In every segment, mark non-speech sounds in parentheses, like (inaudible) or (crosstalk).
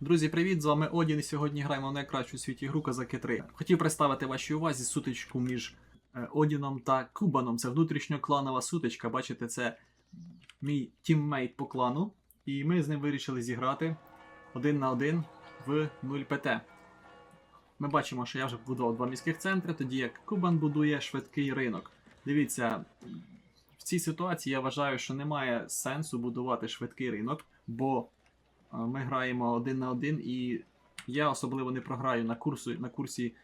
Друзі, привіт! З вами Одін. І сьогодні граємо в найкращу у світі гру Козаки 3. Хотів представити вашій увазі сутичку між е, Одіном та Кубаном. Це внутрішньокланова сутичка. Бачите, це мій тіммейт по клану. І ми з ним вирішили зіграти один на один в 0 ПТ. Ми бачимо, що я вже побудував два міських центри, тоді як Кубан будує швидкий ринок. Дивіться, в цій ситуації я вважаю, що немає сенсу будувати швидкий ринок, бо Ми граємо один на один, і я особливо не програю на, курсу, на курсі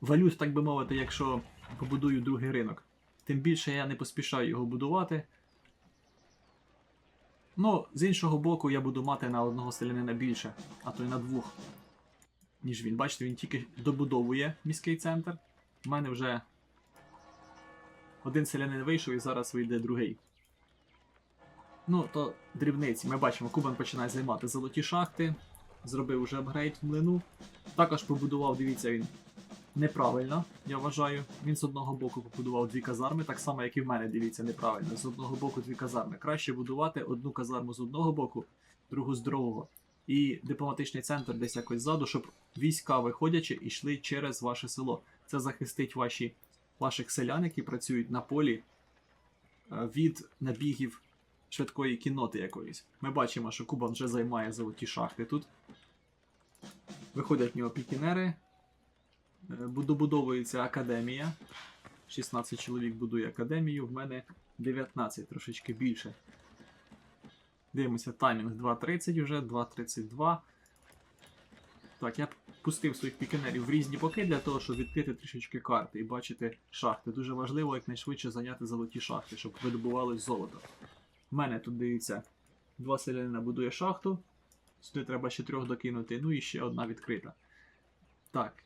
валют, так би мовити, якщо побудую другий ринок. Тим більше я не поспішаю його будувати. Ну, з іншого боку, я буду мати на одного селянина більше, а то й на двох, ніж він. Бачите, він тільки добудовує міський центр. У мене вже один селянин вийшов і зараз вийде другий. Ну, то дрібниці. Ми бачимо, Кубан починає займати золоті шахти. Зробив уже апгрейд в млину. Також побудував, дивіться, він неправильно, я вважаю. Він з одного боку побудував дві казарми, так само, як і в мене, дивіться, неправильно. З одного боку дві казарми. Краще будувати одну казарму з одного боку, другу з другого. І дипломатичний центр десь якось ззаду, щоб війська, виходячи, йшли через ваше село. Це захистить ваші, ваших селян, які працюють на полі е, від набігів швидкої кінноти якоїсь. Ми бачимо, що Кубан вже займає золоті шахти тут. Виходять в нього пікінери. Е, Добудовується академія. 16 чоловік будує академію, в мене 19, трошечки більше. Дивимося, таймінг 2.30 вже, 2.32. Так, я пустив своїх пікінерів в різні боки для того, щоб відкрити трішечки карти і бачити шахти. Дуже важливо якнайшвидше зайняти золоті шахти, щоб видобувалось золото. Мене тут дивіться, два селянина будує шахту. Сюди треба ще трьох докинути, ну і ще одна відкрита. Так.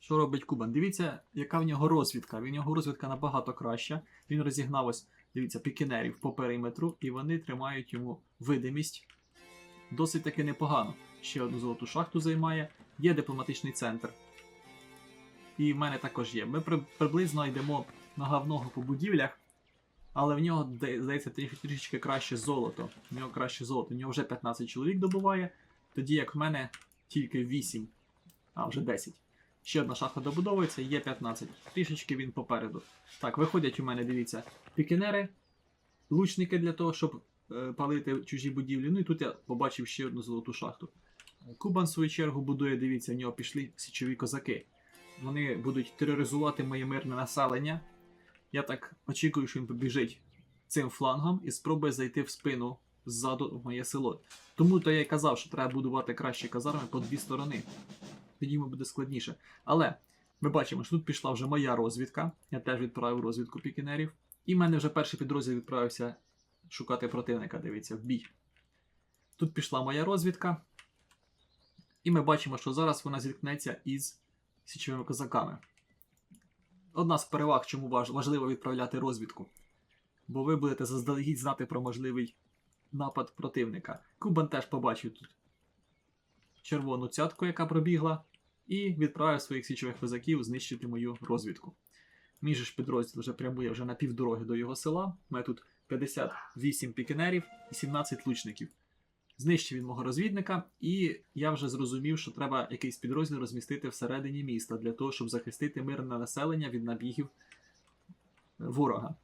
Що робить Кубан? Дивіться, яка в нього розвідка. В нього розвідка набагато краща. Він розігнав ось, дивіться, пікінерів по периметру, і вони тримають йому видимість. Досить таки непогано. Ще одну золоту шахту займає. Є дипломатичний центр. І в мене також є. Ми при- приблизно йдемо нога в ногу по будівлях. Але в нього здається трішечки краще золото. В нього краще золото. В нього вже 15 чоловік добуває, тоді як в мене тільки 8, а вже 10. Ще одна шахта добудовується, є 15. Трішечки він попереду. Так, виходять у мене, дивіться, пікінери, лучники для того, щоб е, палити чужі будівлі. Ну і тут я побачив ще одну золоту шахту. Кубан, в свою чергу, будує, дивіться, в нього пішли січові козаки. Вони будуть тероризувати моє мирне населення. Я так очікую, що він побіжить цим флангом і спробує зайти в спину ззаду в моє село. Тому то я й казав, що треба будувати кращі казарми по дві сторони. Тоді йому буде складніше. Але ми бачимо, що тут пішла вже моя розвідка. Я теж відправив розвідку пікінерів. І в мене вже перший підрозділ відправився шукати противника, дивіться, в бій. Тут пішла моя розвідка. І ми бачимо, що зараз вона зіткнеться із січовими козаками одна з переваг, чому важливо відправляти розвідку. Бо ви будете заздалегідь знати про можливий напад противника. Кубан теж побачив тут червону цятку, яка пробігла, і відправив своїх січових козаків знищити мою розвідку. Мій ж підрозділ вже прямує вже на півдороги до його села. У мене тут 58 пікінерів і 17 лучників. Знищив він мого розвідника, і я вже зрозумів, що треба якийсь підрозділ розмістити всередині міста для того, щоб захистити мирне населення від набігів ворога.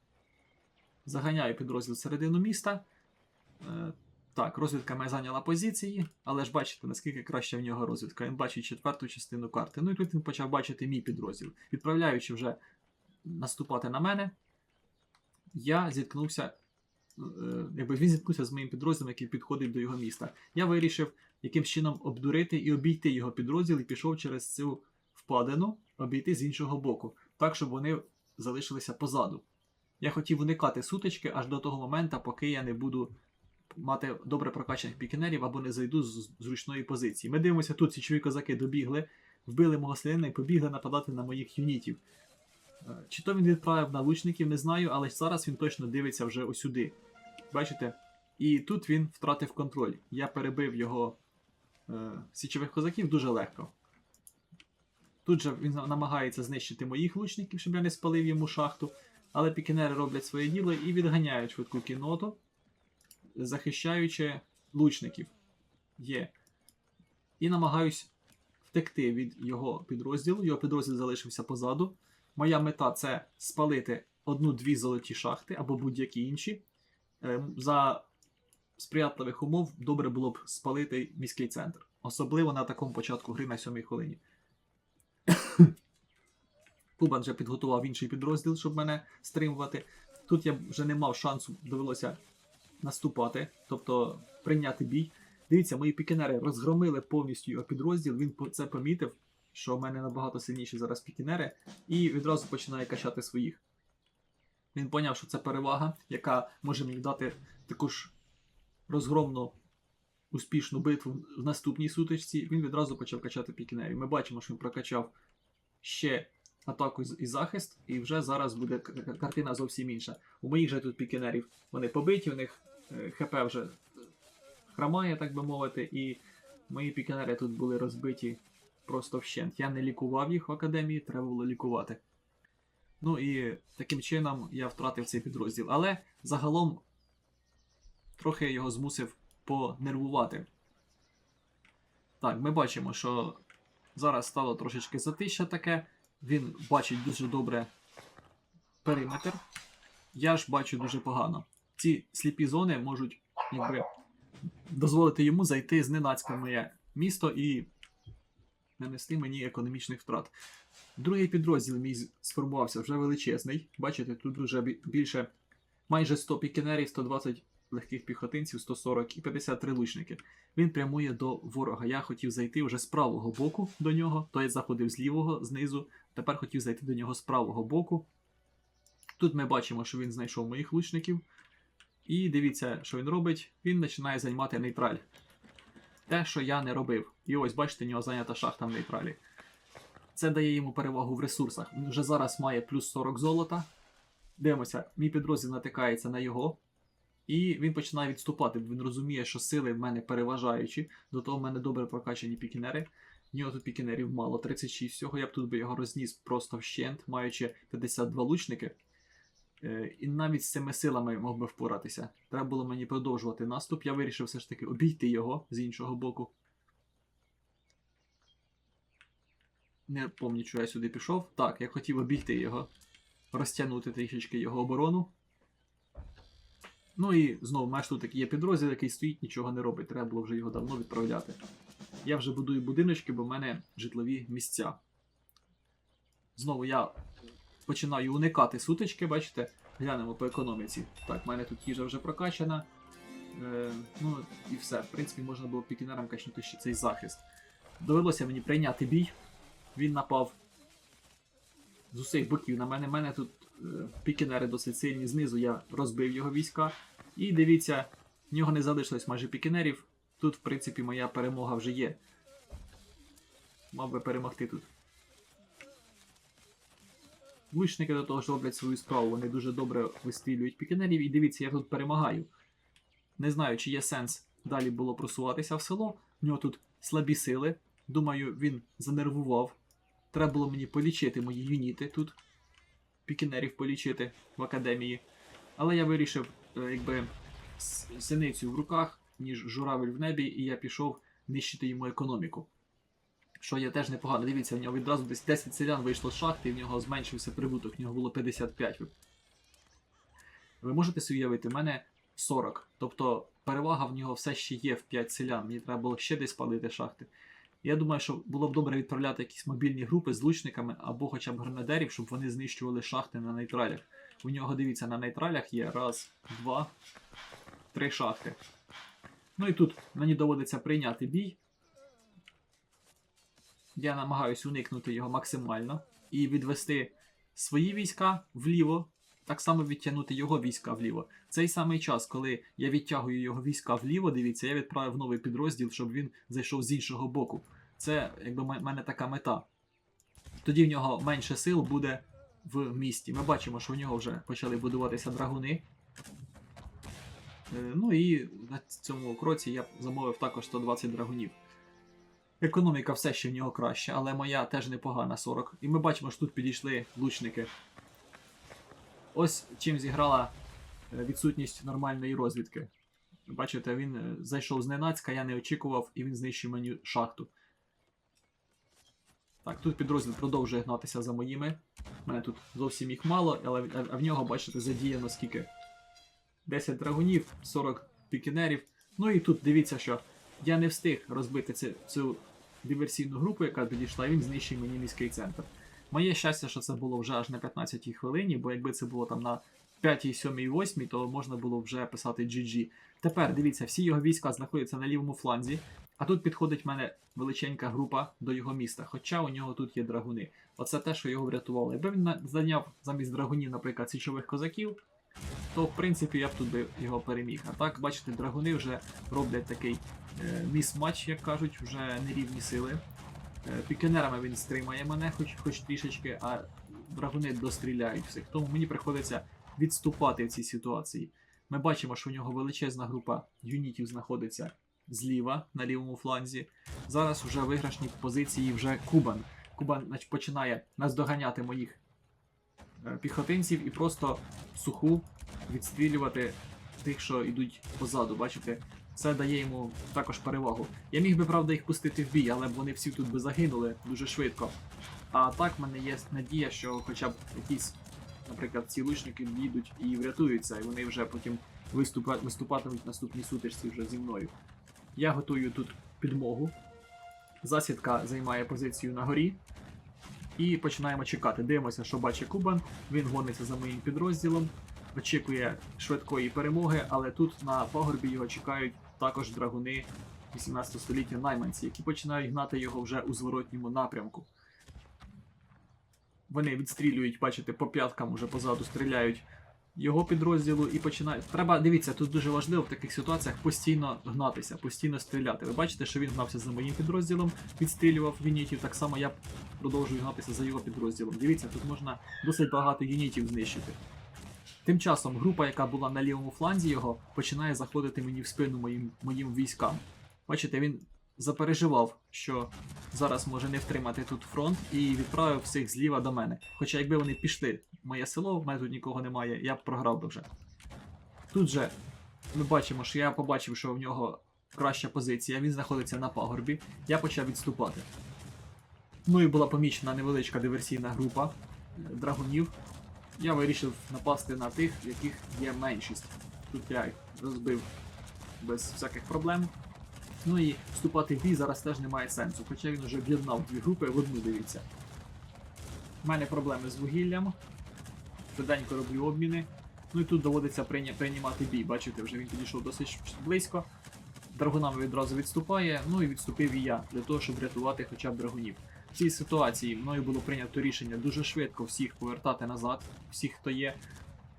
Заганяю підрозділ всередину міста. Е, Так, розвідка моя зайняла позиції, але ж бачите, наскільки краща в нього розвідка. Він бачить четверту частину карти. Ну і тут він почав бачити мій підрозділ. Відправляючи вже наступати на мене, я зіткнувся якби він зіткнувся з моїм підрозділом, який підходить до його міста. Я вирішив якимсь чином обдурити і обійти його підрозділ і пішов через цю впадину, обійти з іншого боку, так, щоб вони залишилися позаду. Я хотів уникати сутички аж до того моменту, поки я не буду мати добре прокачаних пікінерів або не зайду з зручної позиції. Ми дивимося, тут січові козаки добігли, вбили мого селянина і побігли нападати на моїх юнітів. Е, Чи то він відправив на лучників, не знаю, але зараз він точно дивиться вже осюди. Бачите? І тут він втратив контроль. Я перебив його е, січових козаків дуже легко. Тут же він намагається знищити моїх лучників, щоб я не спалив йому шахту. Але пікінери роблять своє діло і відганяють швидку кінноту, захищаючи лучників. є. І намагаюсь втекти від його підрозділу. Його підрозділ залишився позаду. Моя мета це спалити одну-дві золоті шахти або будь-які інші. Ем, За сприятливих умов добре було б спалити міський центр. Особливо на такому початку гри на сьомій хвилині. (coughs) Кубан вже підготував інший підрозділ, щоб мене стримувати. Тут я вже не мав шансу, довелося наступати, тобто прийняти бій. Дивіться, мої пікінери розгромили повністю його підрозділ. Він це помітив, що в мене набагато сильніші зараз пікінери, і відразу починає качати своїх. Він поняв, що це перевага, яка може мені дати таку ж розгромну успішну битву в наступній сутичці. Він відразу почав качати пікінерів. Ми бачимо, що він прокачав ще атаку і захист, і вже зараз буде картина зовсім інша. У моїх же тут пікінерів вони побиті, у них е, ХП вже хромає, так би мовити, і мої пікінери тут були розбиті просто вщент. Я не лікував їх в академії, треба було лікувати. Ну і таким чином я втратив цей підрозділ. Але загалом трохи його змусив понервувати. Так, ми бачимо, що зараз стало трошечки затища таке. Він бачить дуже добре периметр. Я ж бачу дуже погано. Ці сліпі зони можуть якби, дозволити йому зайти зненацька моє місто і нанести мені економічних втрат. Другий підрозділ мій сформувався вже величезний. Бачите, тут вже більше майже 100 пікінерів, 120 легких піхотинців, 140 і 53 лучники. Він прямує до ворога. Я хотів зайти вже з правого боку до нього, той заходив з лівого, знизу. Тепер хотів зайти до нього з правого боку. Тут ми бачимо, що він знайшов моїх лучників. І дивіться, що він робить. Він починає займати нейтраль. Те, що я не робив. І ось, бачите, у нього зайнята шахта в нейтралі. Це дає йому перевагу в ресурсах. Він вже зараз має плюс 40 золота. Дивимося, мій підрозділ натикається на його. І він починає відступати, він розуміє, що сили в мене переважаючі. До того в мене добре прокачані пікінери. В нього тут пікінерів мало, 36 всього. Я б тут би його розніс просто вщент, маючи 52 лучники. Е, І навіть з цими силами мог би впоратися. Треба було мені продовжувати наступ. Я вирішив все ж таки обійти його з іншого боку. Не пам'ятаю, що я сюди пішов. Так, я хотів обійти його, розтягнути трішечки його оборону. Ну і знову маєш тут такий є підрозділ, який стоїть, нічого не робить. Треба було вже його давно відправляти. Я вже будую будиночки, бо в мене житлові місця. Знову я починаю уникати сутички, бачите, глянемо по економіці. Так, в мене тут їжа вже прокачана. Е, ну і все. В принципі, можна було пікінерам качнути ще цей захист. Довелося мені прийняти бій. Він напав з усіх боків на мене. У мене тут е, пікінери досить сильні. Знизу я розбив його війська. І дивіться, в нього не залишилось майже пікінерів. Тут, в принципі, моя перемога вже є. Мав би перемогти тут. Лучники до того ж роблять свою справу, вони дуже добре вистрілюють пікінерів. І дивіться, я тут перемагаю. Не знаю, чи є сенс далі було просуватися в село. В нього тут слабі сили. Думаю, він занервував. Треба було мені полічити мої юніти тут. Пікінерів полічити в академії. Але я вирішив, е, якби синицю в руках, ніж журавель в небі, і я пішов нищити йому економіку. Що є теж непогано. Дивіться, в нього відразу десь 10 селян вийшло з шахти, і в нього зменшився прибуток, в нього було 55. Ви можете собі уявити, в мене 40. Тобто перевага в нього все ще є в 5 селян. Мені треба було ще десь палити шахти. Я думаю, що було б добре відправляти якісь мобільні групи з лучниками або хоча б гренадерів, щоб вони знищували шахти на нейтралях. У нього, дивіться, на нейтралях є раз, два, три шахти. Ну і тут мені доводиться прийняти бій. Я намагаюся уникнути його максимально і відвести свої війська вліво, так само відтягнути його війська вліво. Цей самий час, коли я відтягую його війська вліво, дивіться, я відправив новий підрозділ, щоб він зайшов з іншого боку. Це якби в мене така мета. Тоді в нього менше сил буде в місті. Ми бачимо, що в нього вже почали будуватися драгуни. Е, Ну і на цьому кроці я замовив також 120 драгунів. Економіка все ще в нього краща, але моя теж непогана 40. І ми бачимо, що тут підійшли лучники. Ось чим зіграла е, відсутність нормальної розвідки. Бачите, він е, зайшов зненацька, я не очікував, і він знищив мені шахту. Так, тут підрозділ продовжує гнатися за моїми. У мене тут зовсім їх мало, але в нього, бачите, задіяно скільки? 10 драгунів, 40 пікінерів. Ну і тут дивіться, що я не встиг розбити цю, цю диверсійну групу, яка підійшла, і він знищив мені міський центр. Моє щастя, що це було вже аж на 15-й хвилині, бо якби це було там на 5-й, 7-й, 8-й, то можна було вже писати GG. Тепер дивіться, всі його війська знаходяться на лівому фланзі, а тут підходить в мене величенька група до його міста, хоча у нього тут є драгуни. Оце те, що його врятувало. Якби він зайняв замість драгунів, наприклад, січових козаків, то в принципі я б тут би його переміг. А так, бачите, драгуни вже роблять такий е, міс-матч, як кажуть, вже нерівні сили. Е, Пікінерами він стримає мене, хоч, хоч трішечки, а драгуни достріляють всіх. Тому мені приходиться відступати в цій ситуації. Ми бачимо, що у нього величезна група юнітів знаходиться зліва на лівому фланзі. Зараз вже виграшні позиції вже Кубан. Кубан значить, починає наздоганяти моїх е, піхотинців і просто суху відстрілювати тих, що йдуть позаду. Бачите, це дає йому також перевагу. Я міг би, правда, їх пустити в бій, але б вони всі тут би загинули дуже швидко. А так в мене є надія, що хоча б якісь, наприклад, ці лучники їдуть і врятуються, і вони вже потім виступа... виступатимуть в наступній сутичці вже зі мною. Я готую тут підмогу. Засідка займає позицію на горі. І починаємо чекати. Дивимося, що бачить Кубан. Він гониться за моїм підрозділом, очікує швидкої перемоги, але тут на пагорбі його чекають також драгуни 18 століття найманці, які починають гнати його вже у зворотньому напрямку. Вони відстрілюють, бачите, по п'яткам уже позаду стріляють його підрозділу і починають. Треба, дивіться, тут дуже важливо в таких ситуаціях постійно гнатися, постійно стріляти. Ви бачите, що він гнався за моїм підрозділом, відстрілював юнітів. Так само я продовжую гнатися за його підрозділом. Дивіться, тут можна досить багато юнітів знищити. Тим часом група, яка була на лівому фланзі його, починає заходити мені в спину моїм, моїм військам. Бачите, він запереживав, що зараз може не втримати тут фронт, і відправив всіх зліва до мене. Хоча якби вони пішли в моє село, в мене тут нікого немає, я б програв би вже. Тут же ми бачимо, що я побачив, що в нього краща позиція, він знаходиться на пагорбі. Я почав відступати. Ну і була помічена невеличка диверсійна група е, драгунів. Я вирішив напасти на тих, яких є меншість. Тут я їх розбив без всяких проблем. Ну і вступати в бій зараз теж немає сенсу, хоча він вже об'єднав дві групи в одну дивіться. У мене проблеми з вугіллям. Швиденько роблю обміни. Ну і тут доводиться приймати бій. Бачите, вже він підійшов досить близько. Драгунами відразу відступає, ну і відступив і я для того, щоб врятувати хоча б драгунів. В цій ситуації мною було прийнято рішення дуже швидко всіх повертати назад, всіх, хто є,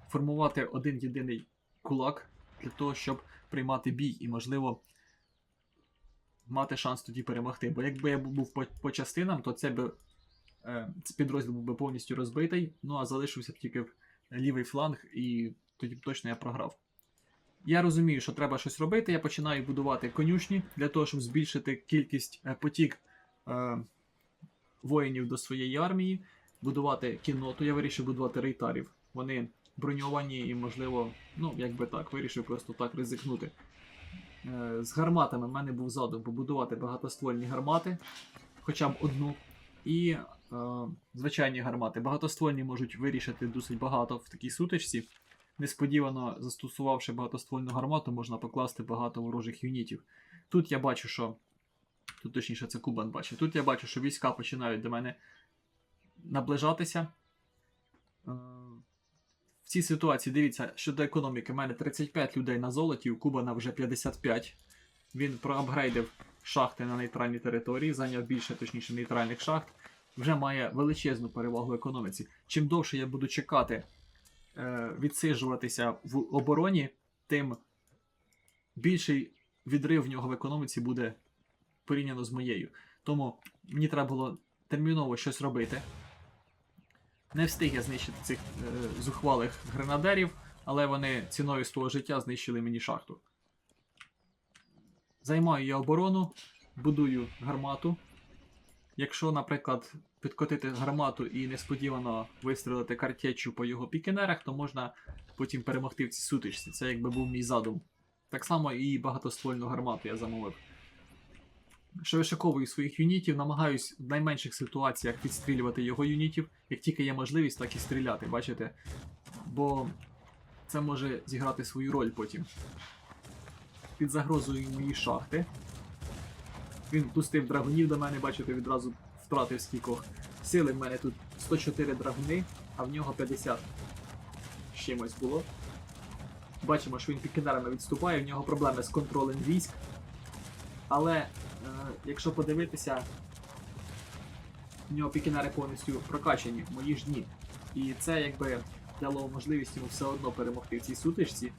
формувати один єдиний кулак для того, щоб приймати бій і, можливо, мати шанс тоді перемогти. Бо якби я був по, по частинам, то це би е, підрозділ був би повністю розбитий, ну а залишився б тільки лівий фланг, і тоді б точно я програв. Я розумію, що треба щось робити. Я починаю будувати конюшні для того, щоб збільшити кількість е, потік е, воїнів до своєї армії, будувати кінноту. Я вирішив будувати рейтарів. Вони броньовані і, можливо, ну, якби так, вирішив просто так ризикнути. Е, з гарматами в мене був задум побудувати багатоствольні гармати, хоча б одну. І е, звичайні гармати. Багатоствольні можуть вирішити досить багато в такій сутичці. Несподівано застосувавши багатоствольну гармату, можна покласти багато ворожих юнітів. Тут я бачу, що. Тут точніше, це Кубан бачить. Тут я бачу, що війська починають до мене наближатися. Е, В цій ситуації, дивіться, щодо економіки, в мене 35 людей на золоті, у Кубана вже 55. Він проапгрейдив шахти на нейтральній території, зайняв більше, точніше, нейтральних шахт. Вже має величезну перевагу економіці. Чим довше я буду чекати, е, відсиджуватися в обороні, тим більший відрив в нього в економіці буде порівняно з моєю. Тому мені треба було терміново щось робити. Не встиг я знищити цих е, зухвалих гренадерів, але вони ціною свого життя знищили мені шахту. Займаю я оборону, будую гармату. Якщо, наприклад, підкотити гармату і несподівано вистрілити картечю по його пікінерах, то можна потім перемогти в цій сутичці. Це якби був мій задум. Так само і багатоствольну гармату я замовив. Що вишиковую своїх юнітів, намагаюсь в найменших ситуаціях відстрілювати його юнітів, як тільки є можливість, так і стріляти, бачите? Бо це може зіграти свою роль потім. Під загрозою мої шахти. Він пустив драгунів до мене, бачите, відразу втратив скількох. Сили в мене тут 104 драгуни, а в нього 50 з чимось було. Бачимо, що він пікінерами відступає, в нього проблеми з контролем військ. Але якщо подивитися, в нього пікінери повністю прокачані, мої ж ні. І це якби дало можливість йому все одно перемогти в цій сутичці.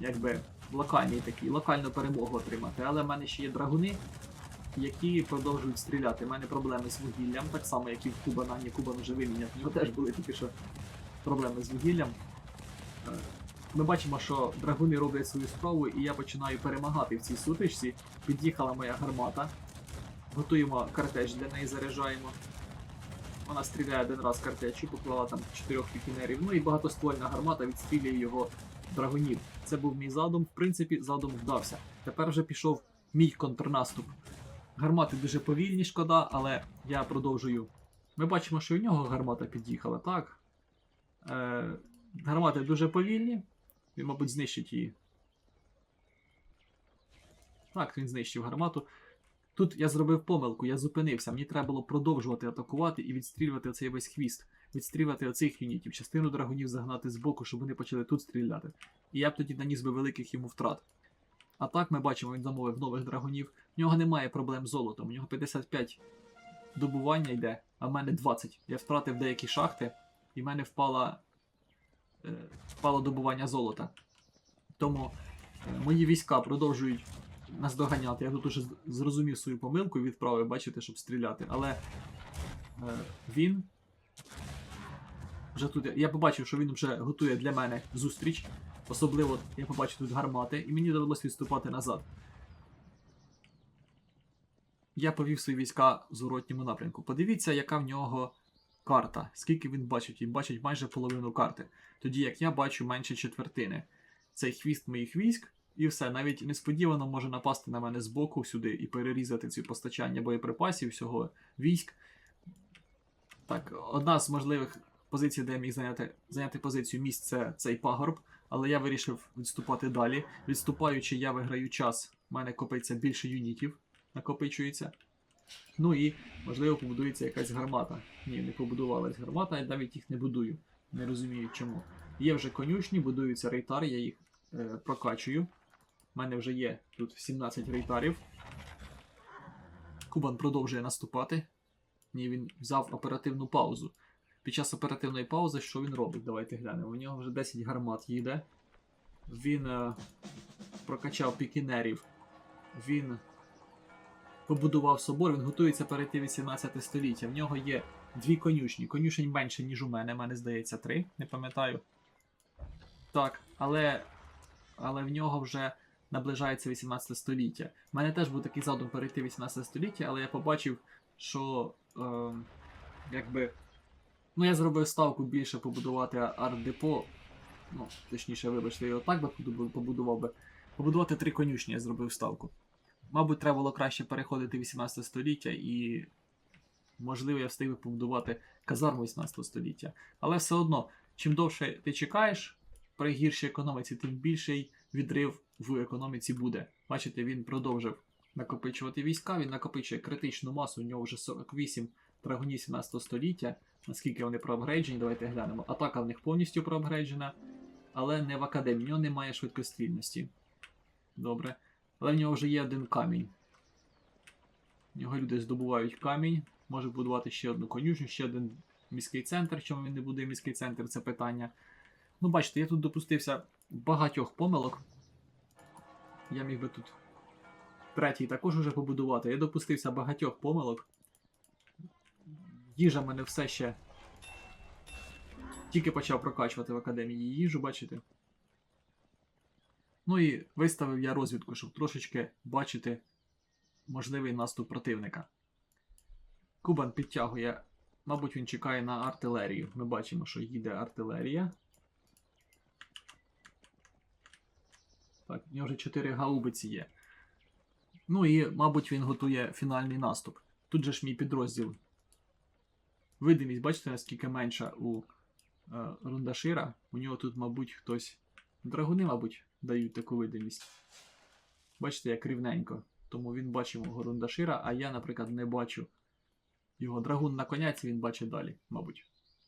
Якби локальний такий, локальну перемогу отримати. Але в мене ще є драгуни, які продовжують стріляти. У мене проблеми з вугіллям, так само, як і в Кубана. Ні, Кубан вже виміняв. В нього теж були тільки що проблеми з вугіллям. Ми бачимо, що драгуни роблять свою справу, і я починаю перемагати в цій сутичці. Під'їхала моя гармата. Готуємо картеч для неї, заряджаємо. Вона стріляє один раз картечу, поклала там чотирьох пікінерів. Ну і багатоствольна гармата відстрілює його драгунів. Це був мій задум. В принципі, задум вдався. Тепер вже пішов мій контрнаступ. Гармати дуже повільні, шкода, але я продовжую. Ми бачимо, що у нього гармата під'їхала, так? Е, гармати дуже повільні. Він, мабуть, знищить її. Так, він знищив гармату. Тут я зробив помилку, я зупинився. Мені треба було продовжувати атакувати і відстрілювати оцей весь хвіст. Відстрілювати оцих юнітів, частину драгунів загнати з боку, щоб вони почали тут стріляти. І я б тоді наніс би великих йому втрат. А так ми бачимо, він замовив нових драгунів. В нього немає проблем з золотом. У нього 55 добування йде, а в мене 20. Я втратив деякі шахти, і в мене впала, впало добування золота. Тому е, мої війська продовжують наздоганяти. Я тут уже зрозумів свою помилку відправив, бачите, щоб стріляти. Але е, він. Вже тут. Я побачив, що він вже готує для мене зустріч. Особливо я побачив тут гармати, і мені довелося відступати назад. Я повів свої війська в зворотньому напрямку. Подивіться, яка в нього карта. Скільки він бачить? Він бачить майже половину карти. Тоді як я бачу менше четвертини. Цей хвіст моїх військ, і все. Навіть несподівано може напасти на мене збоку сюди і перерізати ці постачання боєприпасів, всього військ. Так, одна з можливих позицій, де я міг зайняти, зайняти позицію місць, це цей пагорб, але я вирішив відступати далі. Відступаючи, я виграю час. У мене копиться більше юнітів, накопичується. Ну і, можливо, побудується якась гармата. Ні, не побудувалась гармата, я навіть їх не будую. Не розумію чому. Є вже конюшні, будуються рейтари, я їх е, прокачую. У мене вже є тут 17 рейтарів. Кубан продовжує наступати. Ні, він взяв оперативну паузу. Під час оперативної паузи, що він робить? Давайте глянемо. У нього вже 10 гармат їде. Він е, прокачав пікінерів. Він побудував собор, він готується перейти 18 століття. В нього є дві конюшні. Конюшень менше, ніж у мене. мене здається, три, не пам'ятаю. Так, але, але в нього вже наближається 18 століття. У мене теж був такий задум перейти 18 століття, але я побачив, що е, якби. Ну, я зробив ставку більше побудувати арт-депо. Ну, точніше, вибачте, його так би побудував би. Побудувати три конюшні я зробив ставку. Мабуть, треба було краще переходити в 18 століття і. Можливо, я встиг би побудувати казарму 18 століття. Але все одно, чим довше ти чекаєш, при гіршій економіці, тим більший відрив в економіці буде. Бачите, він продовжив накопичувати війська, він накопичує критичну масу, у нього вже 48 драгунів 17 століття. Наскільки вони проапгрейджені, давайте глянемо. Атака в них повністю проапгрейджена, але не в академії, в нього немає швидкострільності. Добре. Але в нього вже є один камінь. В нього люди здобувають камінь, може будувати ще одну конюшню, ще один міський центр. Чому він не буде міський центр, це питання. Ну, бачите, я тут допустився багатьох помилок. Я міг би тут третій також уже побудувати. Я допустився багатьох помилок. Їжа мене все ще. Тільки почав прокачувати в академії їжу, бачите. Ну і виставив я розвідку, щоб трошечки бачити можливий наступ противника. Кубан підтягує, мабуть, він чекає на артилерію. Ми бачимо, що їде артилерія. Так, у нього вже 4 гаубиці є. Ну і, мабуть, він готує фінальний наступ. Тут же ж мій підрозділ. Видимість, бачите, наскільки менша у е, Рундашира. У нього тут, мабуть, хтось. Драгуни, мабуть, дають таку видимість. Бачите, як рівненько. Тому він бачить мого Рундашира, а я, наприклад, не бачу його драгун на коняці, він бачить далі, мабуть.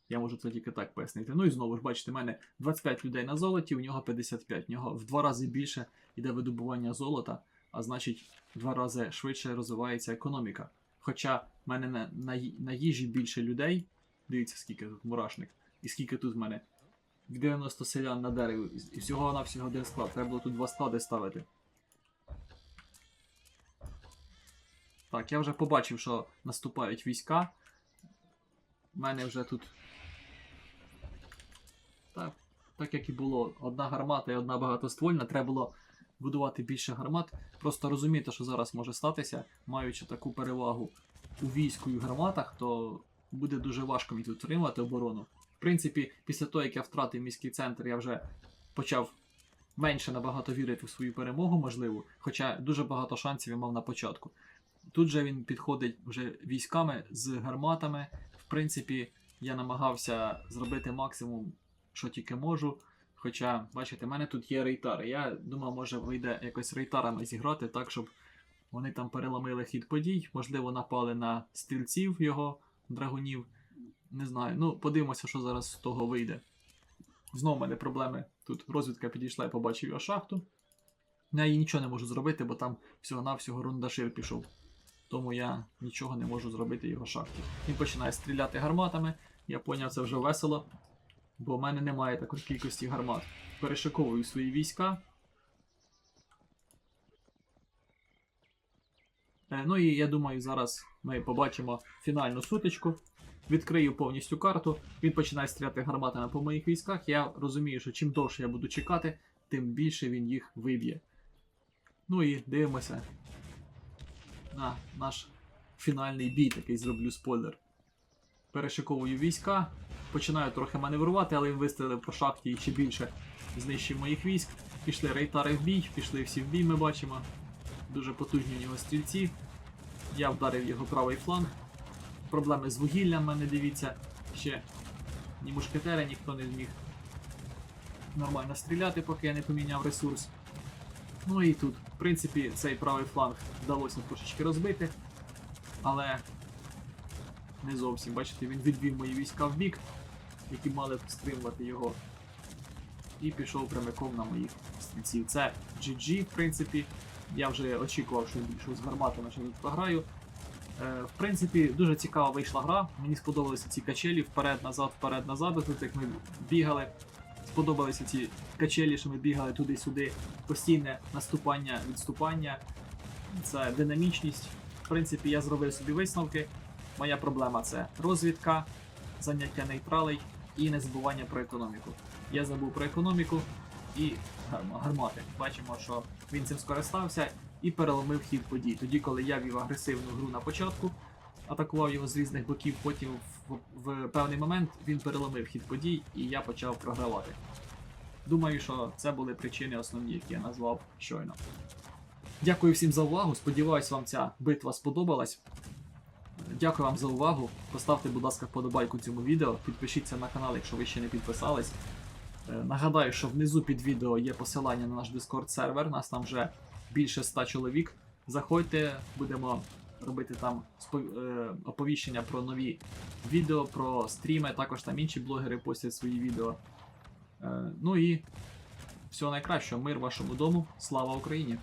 Я можу це тільки так пояснити. Ну і знову ж бачите, в мене 25 людей на золоті, у нього 55. У нього в два рази більше йде видобування золота, а значить, в два рази швидше розвивається економіка. Хоча в мене на, на, на їжі більше людей, дивіться, скільки тут мурашник, і скільки тут в мене 90 селян на дереві, і всього на всього один склад. Треба було тут два склади ставити. Так, я вже побачив, що наступають війська. У мене вже тут. Так, так як і було, одна гармата і одна багатоствольна, треба було будувати більше гармат. Просто розумієте, що зараз може статися, маючи таку перевагу у війську і в гарматах, то буде дуже важко мені оборону. В принципі, після того, як я втратив міський центр, я вже почав менше набагато вірити в свою перемогу, можливо, хоча дуже багато шансів я мав на початку. Тут же він підходить вже військами з гарматами. В принципі, я намагався зробити максимум, що тільки можу. Хоча, бачите, в мене тут є рейтари. Я думав, може вийде якось рейтарами зіграти так, щоб вони там переламили хід подій, можливо, напали на стрільців його драгунів. Не знаю. Ну, подивимося, що зараз з того вийде. Знову мене проблеми. Тут розвідка підійшла і побачив його шахту. Я їй нічого не можу зробити, бо там всього-навсього рундашир пішов. Тому я нічого не можу зробити його шахті. Він починає стріляти гарматами. Я поняв, це вже весело, бо в мене немає такої кількості гармат. Перешиковую свої війська. Е, Ну і я думаю, зараз ми побачимо фінальну сутичку. Відкрию повністю карту. Він починає стріляти гарматами по моїх військах. Я розумію, що чим довше я буду чекати, тим більше він їх виб'є. Ну і дивимося на наш фінальний бій, такий зроблю спойлер. Перешиковую війська, починаю трохи маневрувати, але він вистрілив по шахті і ще більше знищив моїх військ. Пішли рейтари в бій, пішли всі в бій, ми бачимо. Дуже потужні в нього стрільці. Я вдарив його правий фланг. Проблеми з вугіллям в мене дивіться. Ще ні мушкетери ніхто не зміг нормально стріляти, поки я не поміняв ресурс. Ну і тут, в принципі, цей правий фланг вдалося трошечки розбити, але не зовсім. Бачите, він відвів мої війська в бік, які мали стримувати його. І пішов прямиком на моїх стрільців. Це GG, в принципі. Я вже очікував, що більше з гарматами, що він програю. Е, в принципі, дуже цікава вийшла гра. Мені сподобалися ці качелі вперед-назад, вперед-назад. Тут як ми бігали. Сподобалися ці качелі, що ми бігали туди-сюди. Постійне наступання, відступання. Це динамічність. В принципі, я зробив собі висновки. Моя проблема це розвідка, заняття нейтралей і не забування про економіку. Я забув про економіку і гармати. Бачимо, що він цим скористався і переломив хід подій. Тоді, коли я вів агресивну гру на початку, атакував його з різних боків, потім в, в певний момент він переломив хід подій і я почав програвати. Думаю, що це були причини основні, які я назвав щойно. Дякую всім за увагу. Сподіваюсь, вам ця битва сподобалась. Дякую вам за увагу. Поставте, будь ласка, вподобайку цьому відео. Підпишіться на канал, якщо ви ще не підписались. Е, Нагадаю, що внизу під відео є посилання на наш Discord сервер. Нас там вже більше 100 чоловік. Заходьте, будемо робити там е, оповіщення про нові відео, про стріми. Також там інші блогери постять свої відео. Е, Ну і всього найкращого, мир вашому дому. Слава Україні!